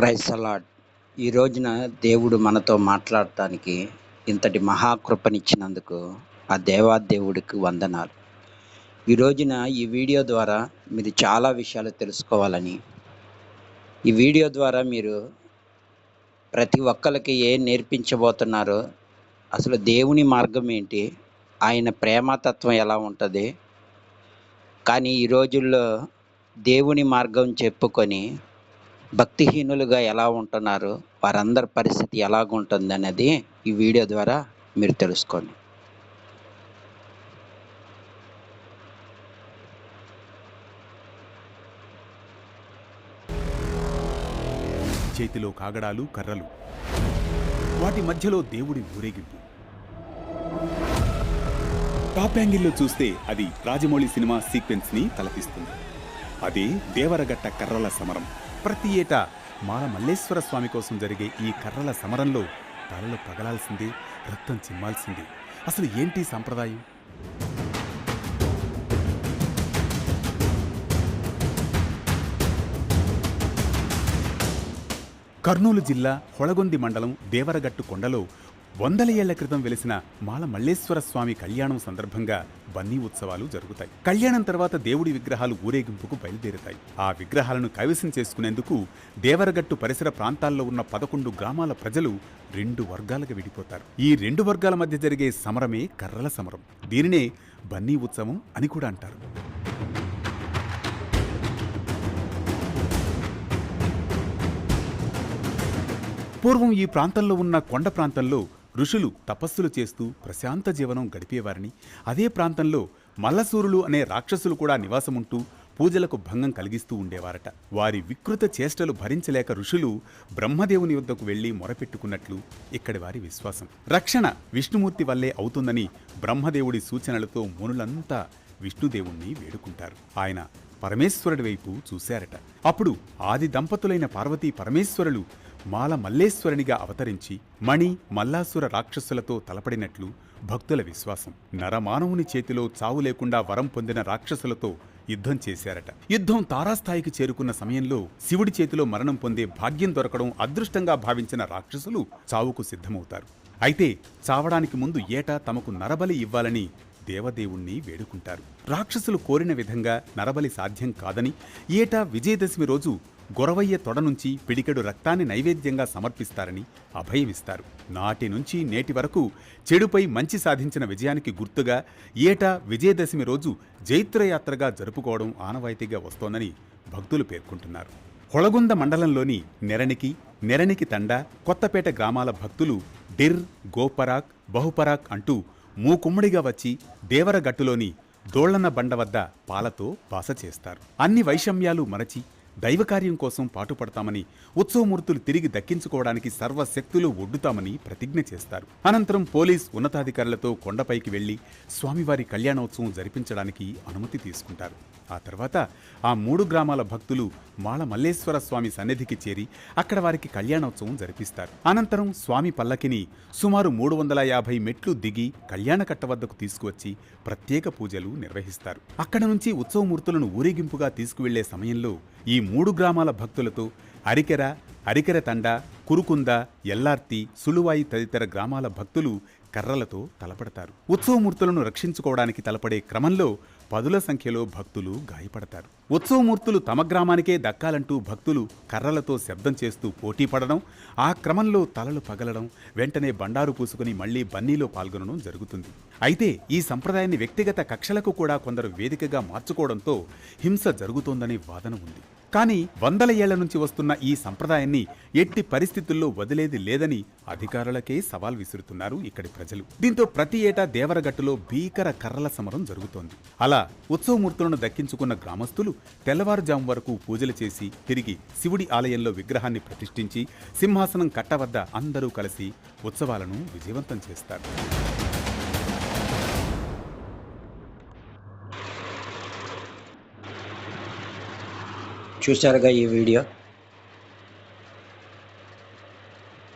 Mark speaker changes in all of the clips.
Speaker 1: Praise అలాడ్ ఈ రోజున దేవుడు మనతో మాట్లాడటానికి ఇంతటి మహాకృపనిచ్చినందుకు ఆ దేవాదేవుడికి వందనాలు. ఈ రోజున ఈ వీడియో ద్వారా మీరు చాలా విషయాలు తెలుసుకోవాలని ఈ వీడియో ద్వారా మీరు ప్రతి ఒక్కరికి ఏం నేర్పించబోతున్నారో అసలు దేవుని మార్గం ఏంటి ఆయన ప్రేమతత్వం ఎలా ఉంటుంది కానీ ఈ రోజుల్లో దేవుని మార్గం చెప్పుకొని భక్తిహీనులుగా ఎలా ఉంటున్నారు? వారందరి పరిస్థితి ఎలాగుంటుంది అనేది ఈ వీడియో ద్వారా మీరు తెలుసుకోండి.
Speaker 2: చేతిలో కాగడాలు కర్రలు. వాటి మధ్యలో దేవుడి ఊరేగింపు. టాప్ యాంగిల్లో చూస్తే అది రాజమౌళి సినిమా సీక్వెన్స్ని తలపిస్తుంది. అదే దేవరగట్ట కర్రల సమరం. ప్రతి ఏటా మాల మల్లేశ్వర స్వామి కోసం జరిగే ఈ కర్రల సమరంలో తలలు పగలాల్సింది రక్తం చిమ్మాల్సింది. అసలు ఏంటి సంప్రదాయం? కర్నూలు జిల్లా హొళగొంది మండలం దేవరగట్టు కొండలో వందల ఏళ్ళ క్రితం వెలిసిన మాల మల్లేశ్వర స్వామి కళ్యాణం సందర్భంగా బన్నీ ఉత్సవాలు జరుగుతాయి. కళ్యాణం తర్వాత దేవుడి విగ్రహాలు ఊరేగింపుకు బయలుదేరుతాయి. ఆ విగ్రహాలను కైవసం చేసుకునేందుకు దేవరగట్టు పరిసర ప్రాంతాల్లో ఉన్న పదకొండు గ్రామాల ప్రజలు రెండు వర్గాలుగా విడిపోతారు. ఈ రెండు వర్గాల మధ్య జరిగే సమరమే కర్రల సమరం. దీనినే బన్నీ ఉత్సవం అని కూడా అంటారు. పూర్వం ఈ ప్రాంతంలో ఉన్న కొండ ప్రాంతంలో ఋషులు తపస్సులు చేస్తూ ప్రశాంత జీవనం గడిపేవారని. అదే ప్రాంతంలో మల్లసూరులు అనే రాక్షసులు కూడా నివాసముంటూ పూజలకు భంగం కలిగిస్తూ ఉండేవారట. వారి వికృత చేష్టలు భరించలేక ఋషులు బ్రహ్మదేవుని వద్దకు వెళ్ళి మొరపెట్టుకున్నట్లు ఇక్కడి వారి విశ్వాసం. రక్షణ విష్ణుమూర్తి వల్లే అవుతుందని బ్రహ్మదేవుడి సూచనలతో మునులంతా విష్ణుదేవుణ్ణి వేడుకుంటారు. ఆయన పరమేశ్వరుడి వైపు చూశారట. అప్పుడు ఆది దంపతులైన పార్వతీ పరమేశ్వరులు మాల మల్లేశ్వరునిగా అవతరించి మణి మల్లాసుర రాక్షసులతో తలపడినట్లు భక్తుల విశ్వాసం. నరమానవుని చేతిలో చావు లేకుండా వరం పొందిన రాక్షసులతో యుద్ధం చేశారట. యుద్ధం తారాస్థాయికి చేరుకున్న సమయంలో శివుడి చేతిలో మరణం పొందే భాగ్యం దొరకడం అదృష్టంగా భావించిన రాక్షసులు చావుకు సిద్ధమవుతారు. అయితే చావడానికి ముందు ఏటా తమకు నరబలి ఇవ్వాలని దేవదేవుణ్ణి వేడుకుంటారు. రాక్షసులు కోరిన విధంగా నరబలి సాధ్యం కాదని ఏటా విజయదశమి రోజు గొరవయ్య తొడ నుంచి పిడికెడు రక్తాన్ని నైవేద్యంగా సమర్పిస్తారని అభయమిస్తారు. నాటి నుంచి నేటి వరకు చెడుపై మంచి సాధించిన విజయానికి గుర్తుగా ఏటా విజయదశమి రోజు జైత్రయాత్రగా జరుపుకోవడం ఆనవాయితీగా వస్తోందని భక్తులు పేర్కొంటున్నారు. హొళగుంద మండలంలోని నెరణికి నెరణికి తండ కొత్తపేట గ్రామాల భక్తులు డిర్ గోపరాక్ బహుపరాక్ అంటూ మూకుమ్మడిగా వచ్చి దేవరగట్టులోని దోళ్ళన్న బండ వద్ద పాలతో బాస చేస్తారు అన్ని వైషమ్యాలు మరచి దైవకార్యం కోసం పాటుపడతామని ఉత్సవమూర్తులు తిరిగి దక్కించుకోవడానికి సర్వశక్తులు ఒడ్డుతామని ప్రతిజ్ఞ చేస్తారు. అనంతరం పోలీస్ ఉన్నతాధికారులతో కొండపైకి వెళ్ళి స్వామివారి కళ్యాణోత్సవం జరిపించడానికి అనుమతి తీసుకుంటారు. ఆ తర్వాత ఆ మూడు గ్రామాల భక్తులు మాళ మల్లేశ్వర స్వామి సన్నిధికి చేరి అక్కడ వారికి కళ్యాణోత్సవం జరిపిస్తారు. అనంతరం స్వామి పల్లకిని సుమారు మూడు వందల యాభై మెట్లు దిగి కళ్యాణకట్ట వద్దకు తీసుకువచ్చి ప్రత్యేక పూజలు నిర్వహిస్తారు. అక్కడ నుంచి ఉత్సవమూర్తులను ఊరేగింపుగా తీసుకువెళ్ళే సమయంలో ఈ మూడు గ్రామాల భక్తులతో అరికెర అరికెర తండ కురుకుంద ఎల్లార్తి సులువాయి తదితర గ్రామాల భక్తులు కర్రలతో తలపడతారు. ఉత్సవమూర్తులను రక్షించుకోవడానికి తలపడే క్రమంలో పదుల సంఖ్యలో భక్తులు గాయపడతారు. ఉత్సవమూర్తులు తమ గ్రామానికే దక్కాలంటూ భక్తులు కర్రలతో శబ్దం చేస్తూ పోటీ పడడం ఆ క్రమంలో తలలు పగలడం వెంటనే బండారు పూసుకుని మళ్ళీ బన్నీలో పాల్గొనడం జరుగుతుంది. అయితే ఈ సంప్రదాయాన్ని వ్యక్తిగత కక్షలకు కూడా కొందరు వేదికగా మార్చుకోవడంతో హింస జరుగుతోందనే వాదన ఉంది. కానీ వందల ఏళ్ళ నుంచి వస్తున్న ఈ సంప్రదాయాన్ని ఎట్టి పరిస్థితుల్లో వదిలేది లేదని అధికారులకే సవాల్ విసురుతున్నారు ఇక్కడి ప్రజలు. దీంతో ప్రతి ఏటా దేవరగట్టులో భీకర కర్రల సమరం జరుగుతోంది. అలా ఉత్సవమూర్తులను దక్కించుకున్న గ్రామస్తులు తెల్లవారుజాము వరకు పూజలు చేసి తిరిగి శివుడి ఆలయంలో విగ్రహాన్ని ప్రతిష్ఠించి సింహాసనం కట్ట వద్ద అందరూ కలిసి ఉత్సవాలను విజయవంతం చేస్తారు.
Speaker 1: చూశారుగా ఈ వీడియో?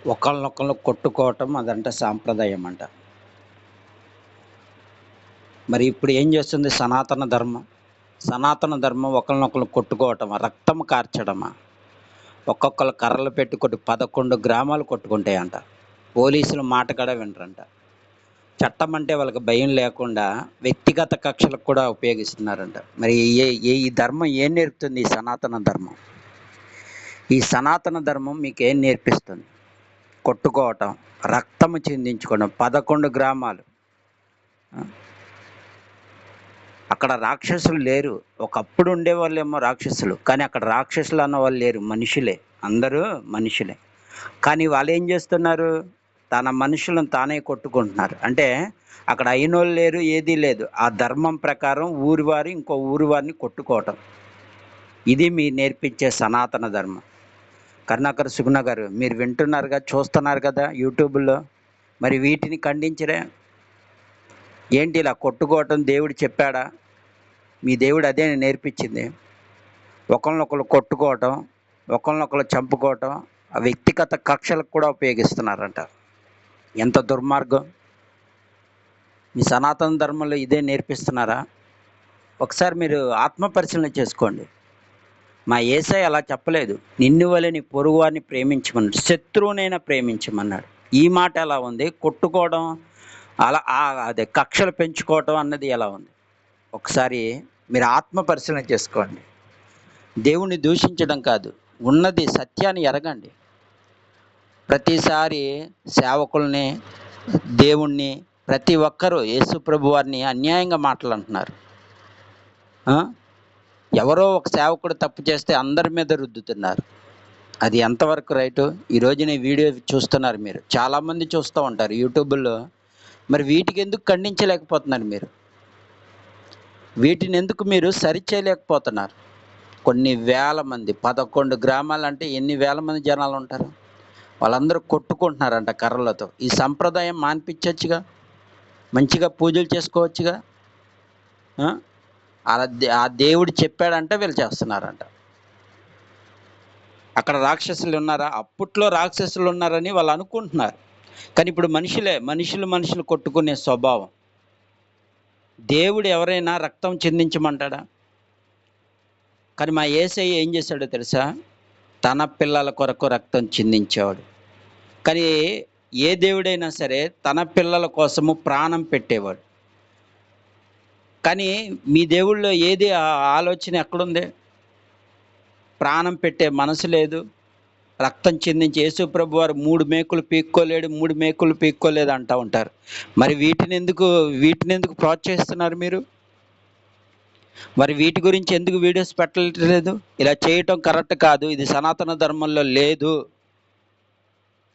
Speaker 1: ఒకళ్ళనొకళ్ళు కొట్టుకోవటం అదంట సాంప్రదాయం అంట మరి ఇప్పుడు ఏం చేస్తుంది? సనాతన ధర్మం. సనాతన ధర్మం ఒకరినొకరు కొట్టుకోవటమా? రక్తం కార్చడమా? ఒక్కొక్కరు కర్రలు పెట్టుకొని పదకొండు గ్రామాలు కొట్టుకుంటాయంట. పోలీసులు మాట కూడా వినరంట. చట్టం అంటే వాళ్ళకి భయం లేకుండా వ్యక్తిగత కక్షలకు కూడా ఉపయోగిస్తున్నారంట. మరి ఏ ఏ ఈ ధర్మం ఏం నేర్పుతుంది? ఈ సనాతన ధర్మం. ఈ సనాతన ధర్మం మీకు ఏం నేర్పిస్తుంది? కొట్టుకోవటం రక్తము చిందించుకోవడం పదకొండు గ్రామాలు. అక్కడ రాక్షసులు లేరు. ఒకప్పుడు ఉండేవాళ్ళేమో రాక్షసులు కానీ అక్కడ రాక్షసులు అన్న వాళ్ళు లేరు. మనుషులే అందరూ మనుషులే. కానీ వాళ్ళు ఏం చేస్తున్నారు? తన మనుషులను తానే కొట్టుకుంటున్నారు. అంటే అక్కడ అయినోళ్ళు లేరు ఏదీ లేదు. ఆ ధర్మం ప్రకారం ఊరివారి ఇంకో ఊరి వారిని కొట్టుకోవటం. ఇది మీరు నేర్పించే సనాతన ధర్మం. కరుణాకర్ సుగుణ గారు మీరు వింటున్నారుగా చూస్తున్నారు కదా యూట్యూబ్లో. మరి వీటిని ఖండించరే. ఏంటి ఇలా కొట్టుకోవటం? దేవుడు చెప్పాడా? మీ దేవుడు అదే నేర్పించింది. ఒకరినొకరు కొట్టుకోవటం ఒకరినొకరు చంపుకోవటం ఆ వ్యక్తిగత కక్షలకు కూడా ఉపయోగిస్తున్నారంట. ఎంత దుర్మార్గం. మీ సనాతన ధర్మంలో ఇదే నేర్పిస్తున్నారా? ఒకసారి మీరు ఆత్మ పరిశీలన చేసుకోండి. మా ఏసై అలా చెప్పలేదు. నిన్ను వలె నీ పొరుగువారిని ప్రేమించమన్నాడు. శత్రువునైనా ప్రేమించమన్నాడు. ఈ మాట ఎలా ఉంది? కొట్టుకోవడం అలా అదే కక్షలు పెంచుకోవటం అన్నది ఎలా ఉంది? ఒకసారి మీరు ఆత్మ పరిశీలన చేసుకోండి. దేవుణ్ణి దూషించడం కాదు ఉన్నది సత్యాన్ని ఎరగండి. ప్రతిసారి సేవకుల్ని దేవుణ్ణి ప్రతి ఒక్కరూ యేసు వారిని అన్యాయంగా మాట్లాడుతున్నారు. ఎవరో ఒక సేవకుడు తప్పు చేస్తే అందరి మీద రుద్దుతున్నారు. అది ఎంతవరకు రైటు? ఈ రోజున వీడియో చూస్తున్నారు మీరు. చాలామంది చూస్తూ ఉంటారు యూట్యూబ్లో. మరి వీటికి ఎందుకు ఖండించలేకపోతున్నారు మీరు? వీటిని ఎందుకు మీరు సరిచేయలేకపోతున్నారు? కొన్ని వేల మంది పదకొండు గ్రామాలు అంటే ఎన్ని వేల మంది జనాలు ఉంటారు? వాళ్ళందరూ కొట్టుకుంటున్నారంట కర్రలతో. ఈ సంప్రదాయం మాన్పించవచ్చుగా మంచిగా పూజలు చేసుకోవచ్చుగా? అలా దే- ఆ దేవుడు చెప్పాడంటే వీళ్ళు చేస్తున్నారంట. అక్కడ రాక్షసులు ఉన్నారా? అప్పట్లో రాక్షసులు ఉన్నారని వాళ్ళు అనుకుంటున్నారు. కానీ ఇప్పుడు మనుషులే మనుషులు మనుషులు కొట్టుకునే స్వభావం. దేవుడు ఎవరైనా రక్తం చిందించమంటాడా? కానీ మా ఏసయ్య ఏం చేశాడో తెలుసా? తన పిల్లల కొరకు రక్తం చిందించేవాడు. కానీ ఏ దేవుడైనా సరే తన పిల్లల కోసము ప్రాణం పెట్టేవాడు. కానీ మీ దేవుళ్ళో ఏది ఆ ఆలోచన ఎక్కడుంది? ప్రాణం పెట్టే మనసు లేదు. రక్తం చిందించి యేసుప్రభు వారు మూడు మేకులు పీక్కోలేడు మూడు మేకులు పీక్కోలేదు అంటూ ఉంటారు. మరి వీటిని ఎందుకు వీటిని ఎందుకు ప్రోత్సహిస్తున్నారు మీరు? మరి వీటి గురించి ఎందుకు వీడియోస్ పెట్టలేదు ఇలా చేయటం కరెక్ట్ కాదు ఇది సనాతన ధర్మంలో లేదు.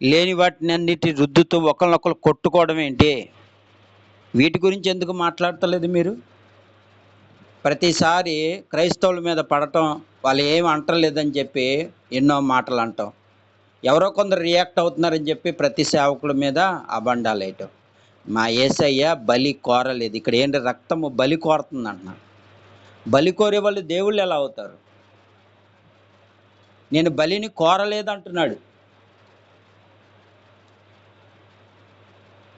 Speaker 1: లేని వాటిని అన్నిటి రుద్దుతూ ఒకరినొకరు కొట్టుకోవడం ఏంటి? వీటి గురించి ఎందుకు మాట్లాడతలేదు మీరు? ప్రతిసారి క్రైస్తవుల మీద పడటం వాళ్ళు ఏమి అంటలేదని చెప్పి ఎన్నో మాటలు అంటాం. ఎవరో కొందరు రియాక్ట్ అవుతున్నారని చెప్పి ప్రతి సేవకుల మీద అబండాలు వేయటం. మా ఏసయ్య బలి కోరలేదు. ఇక్కడ ఏంటి రక్తము బలి కోరుతుంది అంటున్నాను బలి కోరే వాళ్ళు దేవుళ్ళు ఎలా అవుతారు? నేను బలిని కోరలేదు అంటున్నాడు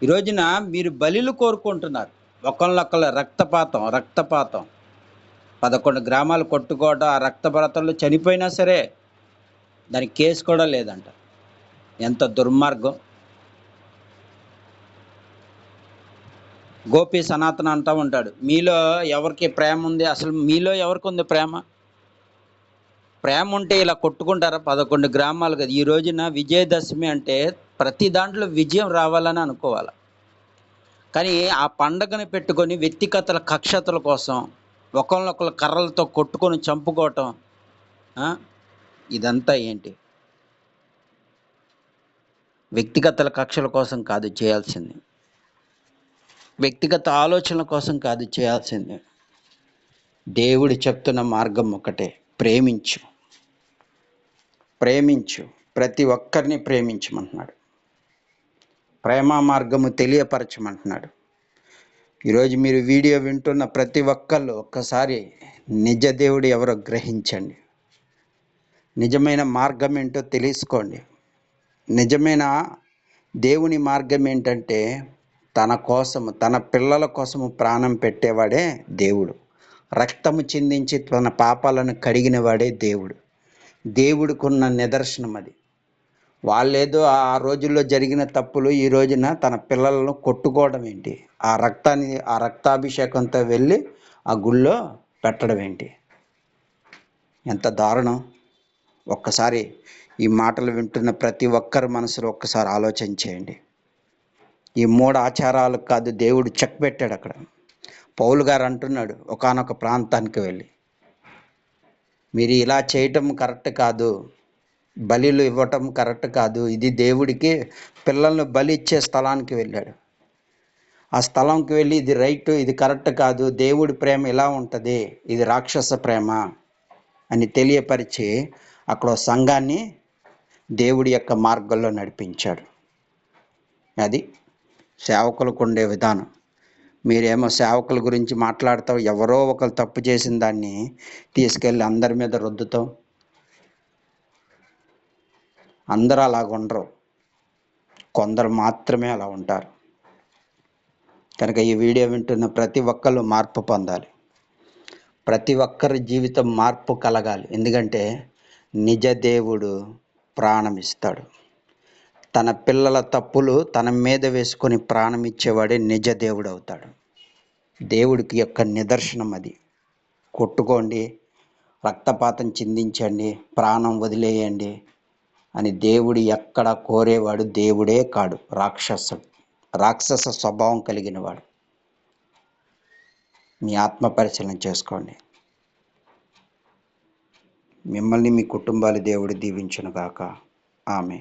Speaker 1: ఈ రోజున మీరు బలిలు కోరుకుంటున్నారు. ఒకళ్ళొకళ్ళ రక్తపాతం రక్తపాతం. పదకొండు గ్రామాలు కొట్టుకోవడం ఆ రక్తపాతంలో చనిపోయినా సరే దానికి కేసు కూడా లేదంట. ఎంత దుర్మార్గం. గోపి సనాతన అంటూ ఉంటాడు మీలో ఎవరికి ప్రేమ ఉంది? అసలు మీలో ఎవరికి ఉంది ప్రేమ? ప్రేమ ఉంటే ఇలా కొట్టుకుంటారా పదకొండు గ్రామాలు కదా? ఈ రోజున విజయదశమి అంటే ప్రతి దాంట్లో విజయం రావాలని అనుకోవాలి? కానీ ఆ పండగను పెట్టుకొని వ్యక్తిగతల కక్షతల కోసం ఒకళ్ళొకళ్ళు కర్రలతో కొట్టుకొని చంపుకోవటం ఇదంతా ఏంటి? వ్యక్తిగత కక్షల కోసం కాదు చేయాల్సింది. వ్యక్తిగత ఆలోచనల కోసం కాదు చేయాల్సింది. దేవుడు చెప్తున్న మార్గం ఒకటే ప్రేమించు. ప్రేమించు. ప్రతి ఒక్కరిని ప్రేమించమంటున్నాడు. ప్రేమ మార్గము తెలియపరచమంటున్నాడు. ఈరోజు మీరు వీడియో వింటున్న ప్రతి ఒక్కళ్ళు ఒక్కసారి నిజ దేవుడు ఎవరో గ్రహించండి. నిజమైన మార్గం ఏంటో తెలుసుకోండి. నిజమైన దేవుని మార్గం ఏంటంటే తన కోసము తన పిల్లల కోసము ప్రాణం పెట్టేవాడే దేవుడు. రక్తము చిందించి తన పాపాలను కడిగిన వాడే దేవుడు. దేవుడికున్న నిదర్శనం అది వాళ్ళేదో ఆ రోజుల్లో జరిగిన తప్పులు ఈ రోజున తన పిల్లలను కొట్టుకోవడం ఏంటి? ఆ రక్తాన్ని ఆ రక్తాభిషేకంతో వెళ్ళి ఆ గుళ్ళో పెట్టడం ఏంటి? ఎంత దారుణం. ఒక్కసారి ఈ మాటలు వింటున్న ప్రతి ఒక్కరి మనసులో ఒక్కసారి ఆలోచన చేయండి. ఈ మూడు ఆచారాలు కాదు దేవుడు చెక్ పెట్టాడు అక్కడ. పౌలు గారు అంటున్నాడు ఒకానొక ప్రాంతానికి వెళ్ళి. మీరు ఇలా చేయటం కరెక్ట్ కాదు. బలిలు ఇవ్వటం కరెక్ట్ కాదు. ఇది దేవుడికి పిల్లల్ని బలి ఇచ్చే స్థలానికి వెళ్ళాడు. ఆ స్థలంకి వెళ్ళి ఇది రైట్ ఇది కరెక్ట్ కాదు. దేవుడి ప్రేమ ఇలా ఉంటుంది. ఇది రాక్షస ప్రేమ అని తెలియపరిచి అక్కడ సంఘాన్ని దేవుడి యొక్క మార్గంలో నడిపించాడు. అది సేవకులకు ఉండే విధానం. మీరేమో సేవకుల గురించి మాట్లాడతావు ఎవరో ఒకరు తప్పు చేసిన దాన్ని తీసుకెళ్ళి అందరి మీద రుద్దుతాం అందరూ అలాగ ఉండరు. కొందరు మాత్రమే అలా ఉంటారు. కనుక ఈ వీడియో వింటున్న ప్రతి ఒక్కరు మార్పు పొందాలి. ప్రతి ఒక్కరి జీవితం మార్పు కలగాలి. ఎందుకంటే నిజ దేవుడు ప్రాణం ఇస్తాడు. తన పిల్లల తప్పులు తన మీద వేసుకొని ప్రాణం ఇచ్చేవాడే నిజ దేవుడు అవుతాడు. దేవుడికి యొక్క నిదర్శనం అది. కొట్టుకోండి రక్తపాతం చిందించండి ప్రాణం వదిలేయండి అని దేవుడు ఎక్కడ కోరేవాడు దేవుడే కాడు రాక్షసుడు. రాక్షస స్వభావం కలిగిన వాడు మీ ఆత్మ పరిశీలన చేసుకోండి. మిమ్మల్ని మీ కుటుంబాలు దేవుడు దీవించునుగాక ఆమె